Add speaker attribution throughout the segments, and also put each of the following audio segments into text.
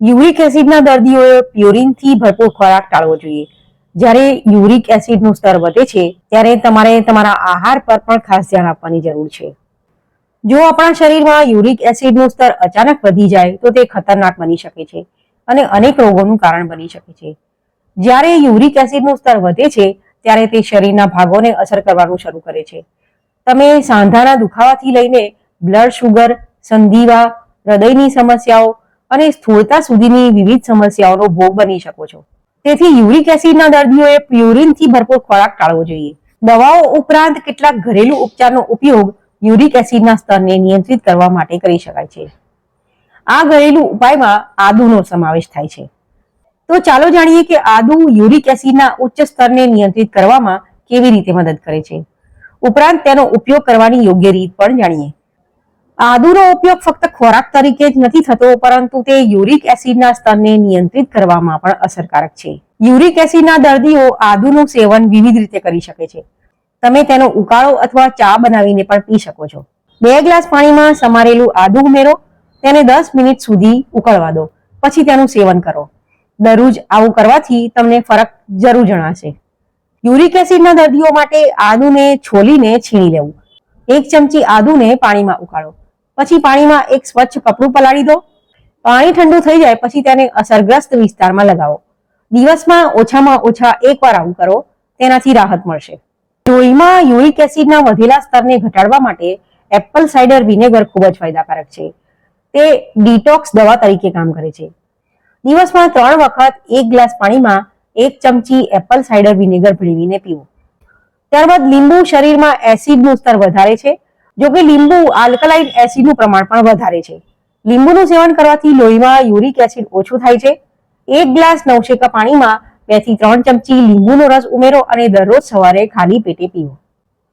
Speaker 1: Uric એસિડના દર્દીઓએ પ્યુરિનથી ભરપૂર ખોરાક ટાળવો જોઈએ. જ્યારે યુરિક એસિડનું સ્તર વધે છે, ત્યારે તમારે તમારા આહાર પર પણ ખાસ ધ્યાન આપવાની જરૂર છે. જો આપણા શરીરમાં યુરિક એસિડનું સ્તર અચાનક વધી જાય, તો તે ખતરનાક બની શકે છે અને અનેક રોગોનું કારણ બની શકે છે. જ્યારે યુરિક એસિડનું સ્તર વધે છે, ત્યારે તે શરીરના ભાગોને અસર કરવાનું શરૂ કરે છે. તમે સાંધાના દુખાવાથી લઈને બ્લડ શુગર, સંધિવા, હૃદયની સમસ્યાઓ અને સ્થૂળતા સુધીની વિવિધ સમસ્યાઓનો ભોગ બની શકો છો. તેથી યુરિક એસિડના દર્દીઓએ પ્યુરિનથી ભરપૂર ખોરાક ટાળવો જોઈએ. દવાઓ ઉપરાંત કેટલાક ઘરેલુ ઉપચારનો ઉપયોગ યુરિક એસિડના સ્તરને નિયંત્રિત કરવા માટે કરી શકાય છે. આ ઘરેલું ઉપાયમાં આદુનો સમાવેશ થાય છે. તો ચાલો જાણીએ કે આદુ યુરિક એસિડના ઉચ્ચ સ્તરને નિયંત્રિત કરવામાં કેવી રીતે મદદ કરે છે. ઉપરાંત તેનો ઉપયોગ કરવાની યોગ્ય રીત પણ જાણીએ. આદુનો ઉપયોગ ફક્ત ખોરાક તરીકે જ નથી થતો, પરંતુ તે યુરિક એસિડના સ્તરને નિયંત્રિત કરવામાં પણ અસરકારક છે. યુરિક એસિડના દર્દીઓ આદુનું સેવન વિવિધ રીતે કરી શકે છે. તમે તેનો ઉકાળો અથવા ચા બનાવીને પણ પી શકો છો. બે ગ્લાસ પાણીમાં સમારેલું આદુ ઉમેરો, તેને દસ મિનિટ સુધી ઉકળવા દો, પછી તેનું સેવન કરો. દરરોજ આવું કરવાથી તમને ફરક જરૂર જણાશે. યુરિક એસિડના દર્દીઓ માટે આદુને છોલીને છીણી લેવું. એક ચમચી આદુને પાણીમાં ઉકાળો. પછી પાણીમાં એક સ્વચ્છ કપડું પલાળી દો. પાણી ઠંડુ થઈ જાય પછી તેને અસરગ્રસ્ત વિસ્તારમાં લગાવો. દિવસમાં ઓછામાં ઓછા એક વાર આવું કરો, તેનાથી રાહત મળશે. લોહીમાં યુરિક એસિડના વધેલા સ્તરને ઘટાડવા માટે એપલ સાઇડર વિનેગર ખૂબ જ ફાયદાકારક છે. તે ડિટોક્સ દવા તરીકે કામ કરે છે. દિવસમાં ત્રણ વખત એક ગ્લાસ પાણીમાં એક ચમચી એપલ સાઇડર વિનેગર ભેળવીને પીવું. ત્યારબાદ લીંબુ શરીરમાં એસિડનું સ્તર વધારે છે. જો કે લીંબુ આલ્કલાઇન એસિડનું પ્રમાણ પણ વધારે છે. લીંબુનું સેવન કરવાથી લોહીમાં યુરિક એસિડ ઓછું થાય છે. એક ગ્લાસ નવશેકા પાણીમાં બેથી ત્રણ ચમચી લીંબુનો રસ ઉમેરો અને દરરોજ સવારે ખાલી પેટે પીવો.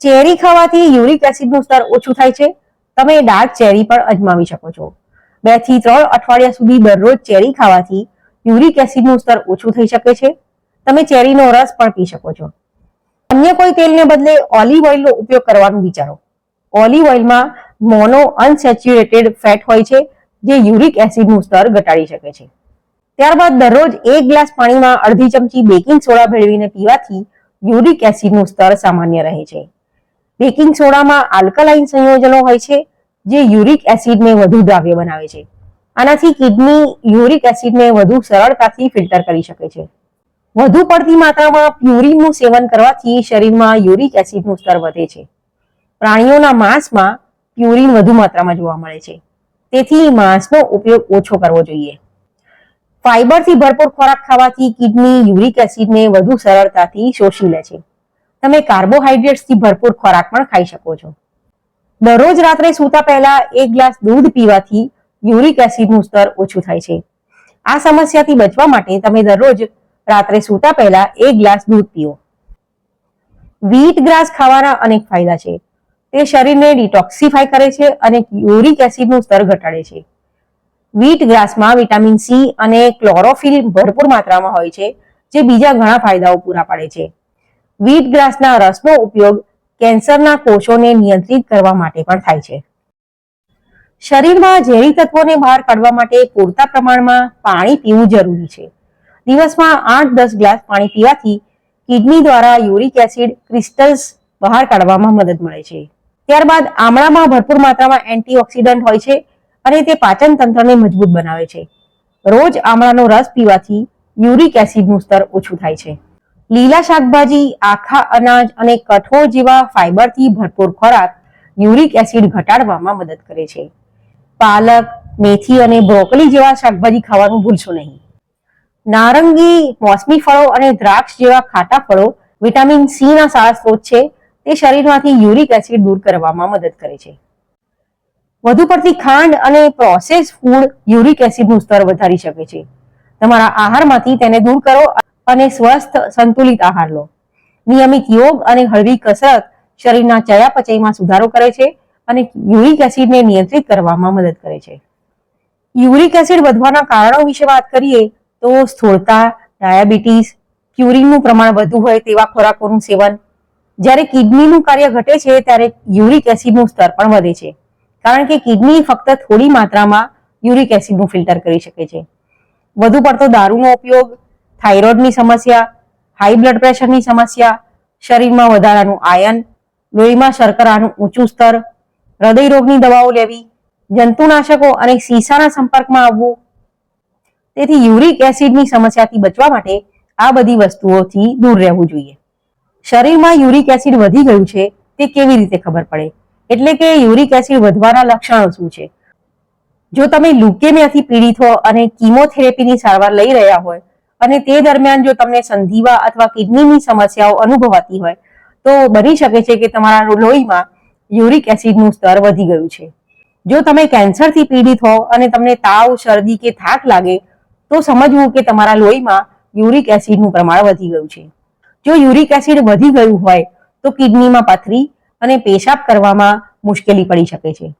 Speaker 1: ચેરી ખાવાથી યુરિક એસિડનું સ્તર ઓછું થાય છે. તમે ડાર્ક ચેરી પણ અજમાવી શકો છો. બેથી ત્રણ અઠવાડિયા સુધી દરરોજ ચેરી ખાવાથી યુરિક એસિડનું સ્તર ઓછું થઈ શકે છે. તમે ચેરીનો રસ પણ પી શકો છો. અન્ય કોઈ તેલને બદલે ઓલિવ ઓઇલનો ઉપયોગ કરવાનું વિચારો. ઓલિવ ઓઇલમાં મોનો અનસેચ્યુરેટેડ ફેટ હોય છે, જે યુરિક એસિડનું સ્તર ઘટાડી શકે છે. ત્યારબાદ દરરોજ એક ગ્લાસ પાણીમાં અડધી ચમચી બેકિંગ સોડા ભેળવીને પીવાથી યુરિક એસિડનું સ્તર સામાન્ય રહે છે. બેકિંગ સોડામાં આલ્કલાઇન સંયોજનો હોય છે, જે યુરિક એસિડને વધુ દ્રાવ્ય બનાવે છે. આનાથી કિડની યુરિક એસિડને વધુ સરળતાથી ફિલ્ટર કરી શકે છે. વધુ પડતી માત્રામાં પ્યુરિનનું સેવન કરવાથી શરીરમાં યુરિક એસિડનું સ્તર વધે છે. પ્રાણીઓના માંસમાં પ્યુરિન વધુ માત્રામાં જોવા મળે છે. તેથી માંસનો ઉપયોગ ઓછો કરવો જોઈએ. ફાઈબરથી ભરપૂર ખોરાક ખાવાથી કિડની, યુરિક એસિડને વધુ સરળતાથી શોષી લે છે. તમે કાર્બોહાઈડ્રેટ્સથી ભરપૂર ખોરાક પણ ખાઈ શકો છો. દરરોજ રાત્રે સૂતા પહેલા એક ગ્લાસ દૂધ પીવાથી યુરિક એસિડનું સ્તર ઓછું થાય છે. આ સમસ્યાથી બચવા માટે તમે દરરોજ રાત્રે સૂતા પહેલા એક ગ્લાસ દૂધ પીઓ. વ્હીટ ગ્રાસ ખાવાના અનેક ફાયદા છે. તે શરીરને ડિટોક્સિફાય કરે છે અને યુરિક એસિડનું સ્તર ઘટાડે છે. વીટ ગ્રાસમાં વિટામિન સી અને ક્લોરોફિલ ભરપૂર માત્રામાં હોય છે, જે બીજા ઘણા ફાયદાઓ પૂરા પાડે છે. વીટ ગ્રાસના રસનો ઉપયોગ કેન્સરના કોષોને નિયંત્રિત કરવા માટે પણ થાય છે. શરીરમાં ઝેરી તત્વોને બહાર કાઢવા માટે પૂરતા પ્રમાણમાં પાણી પીવું જરૂરી છે. દિવસમાં આઠ દસ ગ્લાસ પાણી પીવાથી કિડની દ્વારા યુરિક એસિડ ક્રિસ્ટલ્સ બહાર કાઢવામાં મદદ મળે છે. ત્યારબાદ આમળામાં ભરપૂર માત્રામાં એન્ટીઓક્સિડન્ટ હોય છે અને તે પાચન તંત્રને મજબૂત બનાવે છે. રોજ આમળાનો રસ પીવાથી યુરિક એસિડનું સ્તર ઓછું થાય છે. લીલા શાકભાજી, આખા અનાજ અને કઠોળ જેવા ફાઇબરથી ભરપૂર ખોરાક યુરિક એસિડ ઘટાડવામાં મદદ કરે છે. પાલક, મેથી અને બ્રોકોલી જેવા શાકભાજી ખાવાનું ભૂલશો નહીં. નારંગી, મોસમી ફળો અને દ્રાક્ષ જેવા ખાટા ફળો વિટામિન સી ના સારા સ્ત્રોત છે તે શરીરમાંથી યુરિક એસિડ દૂર કરવામાં મદદ કરે છે. વધુ પડતી ખાંડ અને પ્રોસેસ ફૂડ યુરિક એસિડનું સ્તર વધારી શકે છે. તમારા આહારમાંથી તેને દૂર કરો અને સ્વસ્થ, સંતુલિત આહાર લો. નિયમિત યોગ અને હળવી કસરત શરીરના ચયાપચયમાં સુધારો કરે છે અને યુરિક એસિડને નિયંત્રિત કરવામાં મદદ કરે છે. યુરિક એસિડ વધવાના કારણો વિશે વાત કરીએ તો સ્થૂળતા, ડાયાબિટીસ ક્યુરિનનું પ્રમાણ વધુ હોય તેવા ખોરાકોનું સેવન જ્યારે કિડનીનું કાર્ય ઘટે છે, ત્યારે યુરિક એસિડનું સ્તર પણ વધે છે. કારણ કે કિડની ફક્ત થોડી માત્રામાં યુરિક એસિડનું ફિલ્ટર કરી શકે છે. વધુ પડતો દારૂનો ઉપયોગ થાઇરોઇડની સમસ્યા હાઈ બ્લડ પ્રેશરની સમસ્યા, શરીરમાં વધારાનું આયન, લોહીમાં શર્કરાનું ઊંચું સ્તર, હૃદય રોગની દવાઓ લેવી, જંતુનાશકો અને સીસાના સંપર્કમાં આવવું. તેથી યુરિક એસિડની સમસ્યાથી બચવા માટે આ બધી વસ્તુઓથી દૂર રહેવું જોઈએ. શરીરમાં યુરિક એસિડ વધી ગયું છે, તે કેવી રીતે ખબર પડે? એટલે કે યુરિક એસિડ વધવાના લક્ષણો શું છે? જો તમે લ્યુકેમિયાથી પીડિત હો અને કીમોથેરેપીની સારવાર લઈ રહ્યા હોય અને તે દરમિયાન જો તમને સંધિવા અથવા કિડનીની સમસ્યાઓ અનુભવાતી હોય, તો બની શકે છે કે તમારા લોહીમાં યુરિક એસિડનું સ્તર વધી ગયું છે. જો તમે કેન્સરથી પીડિત હો અને તમને તાવ, શરદી કે થાક લાગે, તો સમજવું કે તમારા લોહીમાં યુરિક એસિડનું પ્રમાણ વધી ગયું છે. જો યુરિક એસિડ વધી ગયું હોય તો કિડનીમાં પથરી અને પેશાબ કરવામાં મુશ્કેલી પડી શકે છે.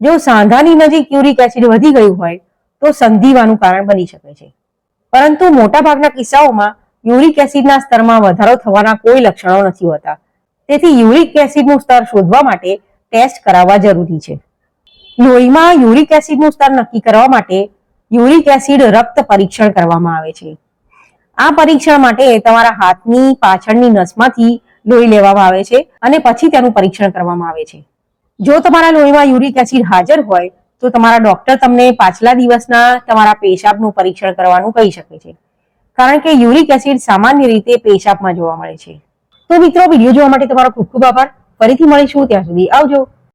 Speaker 1: જો સાંધાની નજીક યુરિક એસિડ વધી ગયું હોય તો સંધિવાનું કારણ બની શકે છે. પરંતુ મોટાભાગના કિસ્સાઓમાં યુરિક એસિડના સ્તરમાં વધારો થવાના કોઈ લક્ષણો નથી હોતા. તેથી યુરિક એસિડનું સ્તર શોધવા માટે ટેસ્ટ કરાવવા જરૂરી છે. લોહીમાં યુરિક એસિડનું સ્તર નક્કી કરવા માટે યુરિક એસિડ રક્ત પરીક્ષણ કરવામાં આવે છે. આ પરીક્ષણ માટે તમારા હાથની પાછળની નસમાંથી લોહી લેવામાં આવે છે અને પછી તેનું પરીક્ષણ કરવામાં આવે છે. જો તમારા લોહીમાં યુરિક એસિડ હાજર હોય, તો તમારા ડોક્ટર તમને પાછલા દિવસના તમારા પેશાબનું પરીક્ષણ કરવાનું કહી શકે છે. કારણ કે યુરિક એસિડ સામાન્ય રીતે પેશાબમાં જોવા મળે છે. તો મિત્રો, વીડિયો જોવા માટે તમારો ખૂબ ખૂબ આભાર. ફરીથી મળીશું, ત્યાં સુધી આવજો.